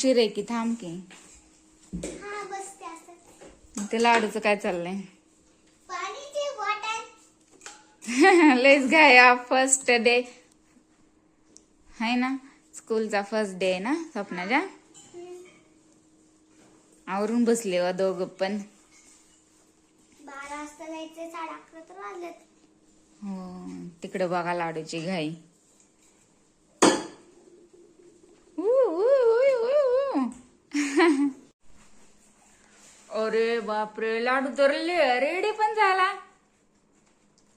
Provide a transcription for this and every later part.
उशीर आहे की. थांब की ते लाडूचं काय चाललंय? लेच घ्या फर्स्ट डे आहे ना स्कूलचा फर्स्ट डे ना स्वप्नाच्या आवरून बसले व दोघं पण. बारा वाजता जायचे साडे अकरा तर वाजलेत. हो तिकडे बघा लाडूची घाई. बापरे लाडू तर रेडी पण झाला.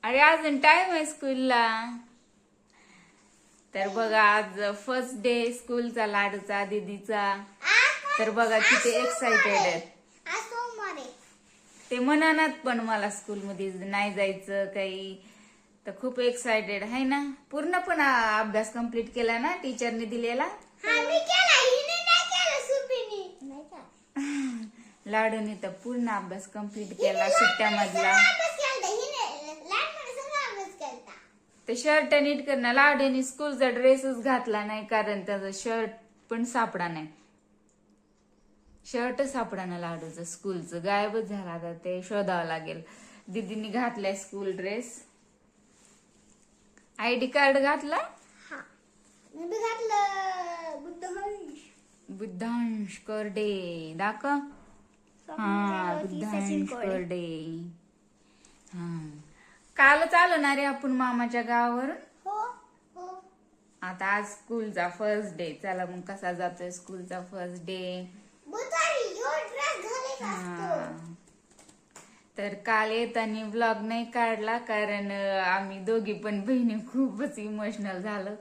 अरे अजून टाइम आहे स्कूलला तर बघा आज फर्स्ट डे स्कूलचा लाडूचा दीदीचा. तर बघा किती एक्साइटेड आहेत. ते मनानात पण मला स्कूलमध्ये नाही जायचं काही. तर खूप एक्साइटेड आहे ना? पूर्ण पण अभ्यास कंप्लीट केला ना टीचरने दिलेला हा मी केला हिने नाही केलं सुपीने नाही का लाडूने तर पूर्ण अभ्यास कंप्लीट केला सुट्ट्यामधला. अभ्यास केला हिने लहानपणी सगळा अभ्यास केला ते शर्ट नीट करणं लाडूने स्कूलचा ड्रेसच घातला नाही कारण त्याचं शर्ट पण सापडा नाही. शर्ट सापडा ना लाडूचं स्कूलचं गायबच झाला आता ते शोधावं लागेल. दीदीने घातलाय school dress I D card घातला? बुद्धांश करडे. दाखव. हा बुद्धांश करडे हा. कालच आलो ना रे आपण मामाच्या गावावरून? हो हो. आता आज स्कूलचा फर्स्ट डे चला मग कसा जातोय स्कूलचा फर्स्ट डे बुधारी यो ड्रेस घालायचा असतो. तर काल येताना ब्लॉग नाही काढला कारण अं, आम्ही दोघी पण बहिणी खूपच इमोशनल झालो.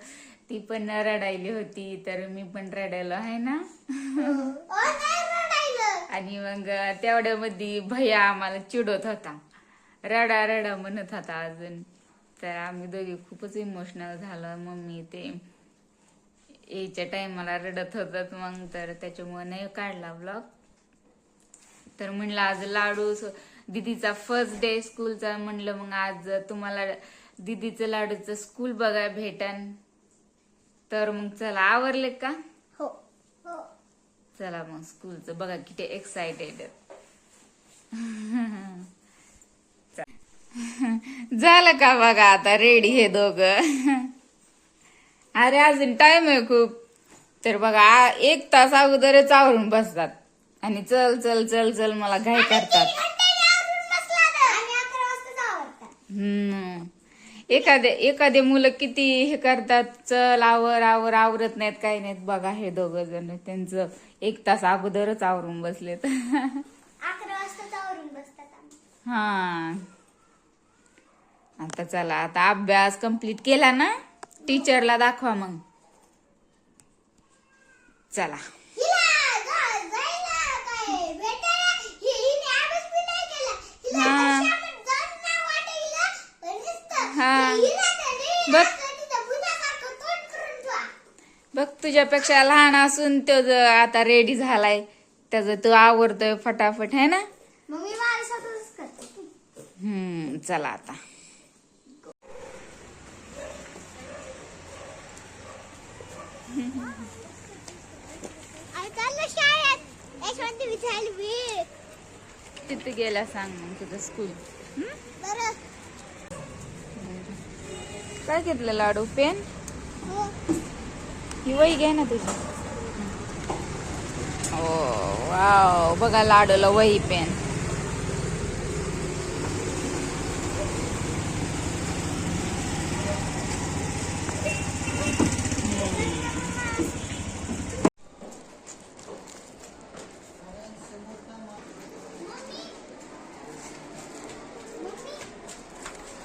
ती पण रडायली होती तर मी पण रडायलो आहे ना? नाही रडायलं आणि मग तेवढ्यामध्ये भैया आम्हाला चिडवत होता. रडा रडा म्हणत होता अजून. तर आम्ही दोघे खूपच इमोशनल झालं. मम्मी ते यायच्या टायमाला रडत होतात मग तर त्याच्यामुळे नाही काढला ब्लॉग तर म्हणलं आज लाडू दिदीचा दीदीचा फर्स्ट डे स्कूलचा म्हणलं मग आज तुम्हाला दीदीचं लाडूचं स्कूल बघा भेटन. तर मग चला आवरले का? चला मग स्कूलचं. बघा किती एक्साइटेड झालं का बघा आता रेडी हे दोघ? अरे अजून टाइम आहे खूप. तर बघा एक तास अगोदरच आवरून बसतात. आणि चल चल चल चल मला घाई करतात. हम्म. एखादे एखादे मुलं किती हे करतात चल आवर आवर आवरत नाहीत काही नाहीत. बघा हे दोघ जण त्यांचं एक तास अगोदरच आवरून बसलेत. अकरा वाजताच आवरून बसतात आम्ही. हा. आता चला आता अभ्यास कंप्लीट केला ना? टीचरला दाखवा मग. चला हिला जा- जायला काय भेटायला हि- हिने अभ्यास बी नाही केला. हिला हा. आता शाळेत जाऊन नाही वाटत हिला. पण नुसतं हा. हिला तर रे बघ. असं तिथं भुतासारखं तोंड करून ठेवा. बघ तुझ्यापेक्षा लहान असून तो आता रेडी झालाय त्याचं तो आवडतोय फटाफट है ना? मग मी माझ्या स्वतःच करते. हम्म चला आता. तिथे गेला सांग मग तुझं स्कूल बरं. काय घेतलं लाडू पेन? हो. ही वही घे ना तुझी. ओ वाव बघा लाडूला वही पेन.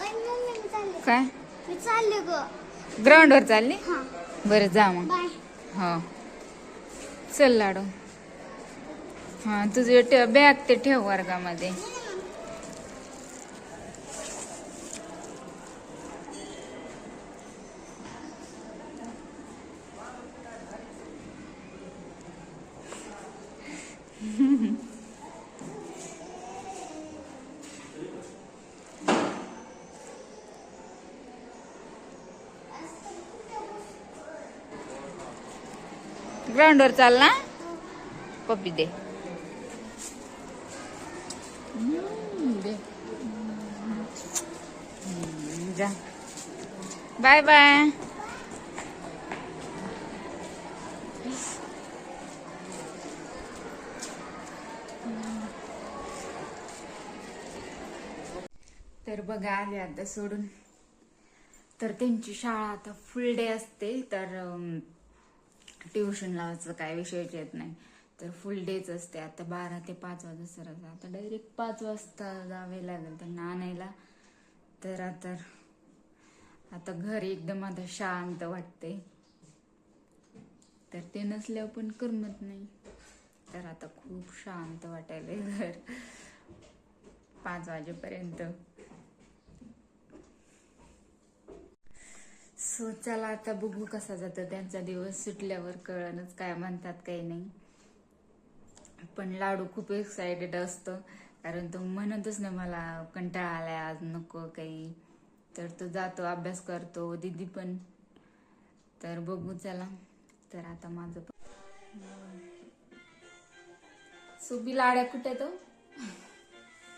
ओय, मम्मी, मी चालले. काय मी चालले ग. ग्राउंडवर चालली? हा. बरं जा मग. हो. चल लाडू. हा तुझे बॅग ते ठेव वर्गामध्ये. ग्राउंडवर चाल ना. पप्पी दे. जा. Bye bye. तर बघा आले आता सोडून. तर त्यांची शाळा आता फुल डे असते. तर ट्युशन लावायचं काय विषयच येत नाही. तर फुल डेच असते. आता बारा ते पाच वाजता सर आता डायरेक्ट पाच वाजता जावे लागेल. त्यांना आणायला तर आता आता घर एकदम आता शांत वाटते. तर ते नसल्यावर पण करमत नाही. तर आता खूप शांत वाटायला घर. पाच वाजेपर्यंत. सो चला आता बघू कसा जातो त्यांचा दिवस. सुटल्यावर कळणच काय म्हणतात काही नाही. पण लाडू खूप एक्सायटेड असतो. कारण तो म्हणतच नाही मला कंटाळा आलाय आज नको काही. तर तो जातो अभ्यास करतो दीदी पण. तर बघू चला. तर आता माझं पण. सुबी लाड्या कुठे तो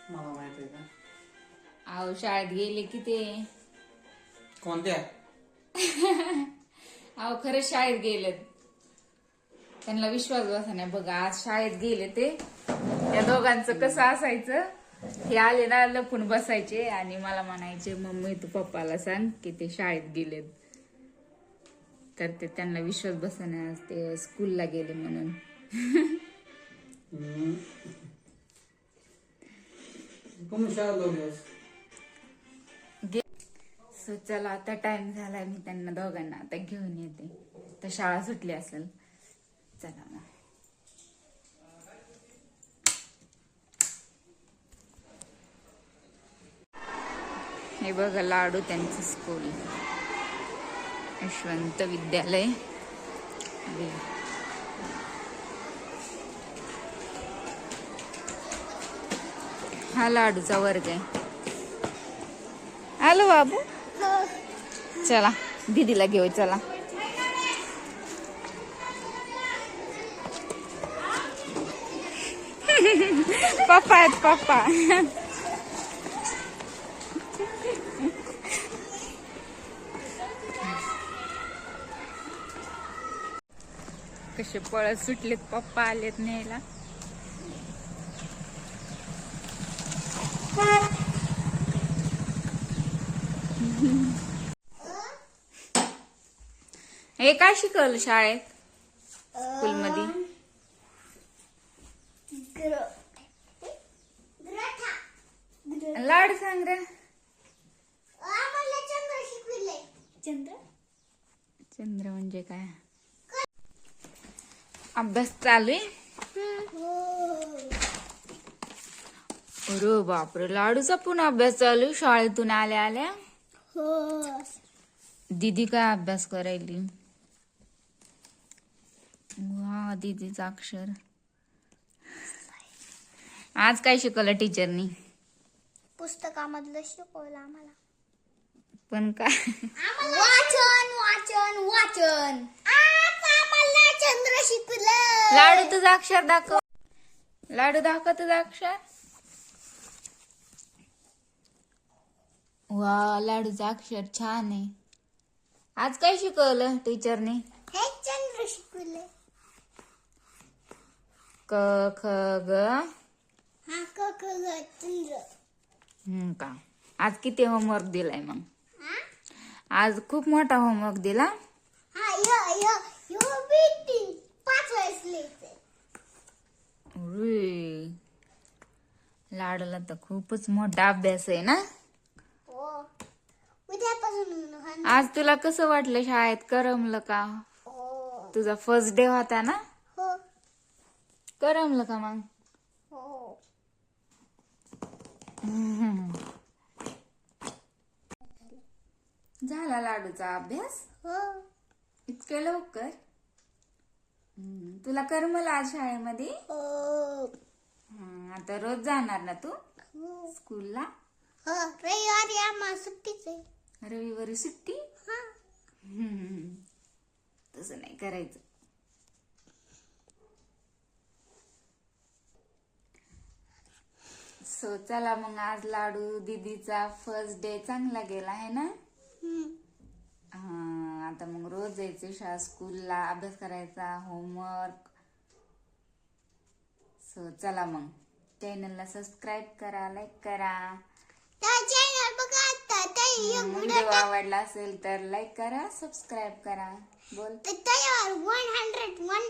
मला माहीत आहे का? आहो शाळेत गेले की ते? कोणत्या? अहो खरं शाळेत गेलेत. त्यांना विश्वास बसा नाही. बघा आज शाळेत गेले ते. त्या दोघांचं कसं असायचं? हे आले ना लपून बसायचे आणि मला म्हणायचे मम्मी तू पप्पाला सांग की ते शाळेत गेलेत. तर ते त्यांना विश्वास बसणे आज ते स्कूलला गेले म्हणून. हम्म. कोण शाळा सो चला आता टाइम झालाय मी त्यांना दोघांना आता घेऊन येते. तर शाळा सुटली असेल चला ना. हे बघा लाडू त्यांचं स्कूल यशवंत विद्यालय. हा लाडूचा वर्ग आहे. आलो बाबू. चला दीदीला घेऊ चला. पप्पा आहेत पप्पा. कसे पळत सुटलेत पप्पा आलेत न्यायला. हे काय शिकवलं शाळेत? स्कूलमध्ये? लाड सांग रे. चंद्र चंद्र? म्हणजे काय? अभ्यास चालू आहे? हो. अरे बापरे लाडूचा पुन्हा अभ्यास चालू शाळेतून आल्या आल्या? हो. दीदी काय अभ्यास करायली? दीदीचं अक्षर. आज काय शिकवलं टीचरनी? पुस्तकामधलं शिकवलं आम्हाला. पण काय वाचन वाचन वाचन. चंद्र शिकवलं लाडू तुझं अक्षर दाखव. लाडू दाखव तुझं अक्षर. वा लाडूचं अक्षर छान आहे. आज काय शिकवलं टीचरने? हे चंद्र शिकवले क ख ग हा क? ख ग चंद्र हम्म का आज किती होमवर्क दिलाय मग? आज खूप मोठा होमवर्क दिला? हा य य यो बी तीन पाच वेळेस लिहायचंय अरे लाडूला तर खूपच मोठा अभ्यास आहे ना? उद्यापासून आज तुला कसं वाटलं शाळेत? करमलं का? हो. तुझा फर्स्ट डे होता ना? करमलं का मग? हो. झाला लाडूचा अभ्यास? हो. इतक्या लवकर? तुला करमल आज शाळेमध्ये? हो. आता रोज जाणार ना तू? हो. स्कूलला? रविवारी आम्हाला सुट्टीच रविवारी सुट्टी? हा. तसं नाही करायचं. सो चला मग आज लाडू दीदीचा फर्स्ट डे चांगला गेला आहे ना. हा, आता मग रोज जायचं शाळा स्कूलला अभ्यास करायचा होमवर्क सो चला मग. चॅनलला सबस्क्राईब करा लाईक करा. व्हिडिओ आवडला असेल तर लाईक करा सबस्क्राईब करा. बोल. Hundred one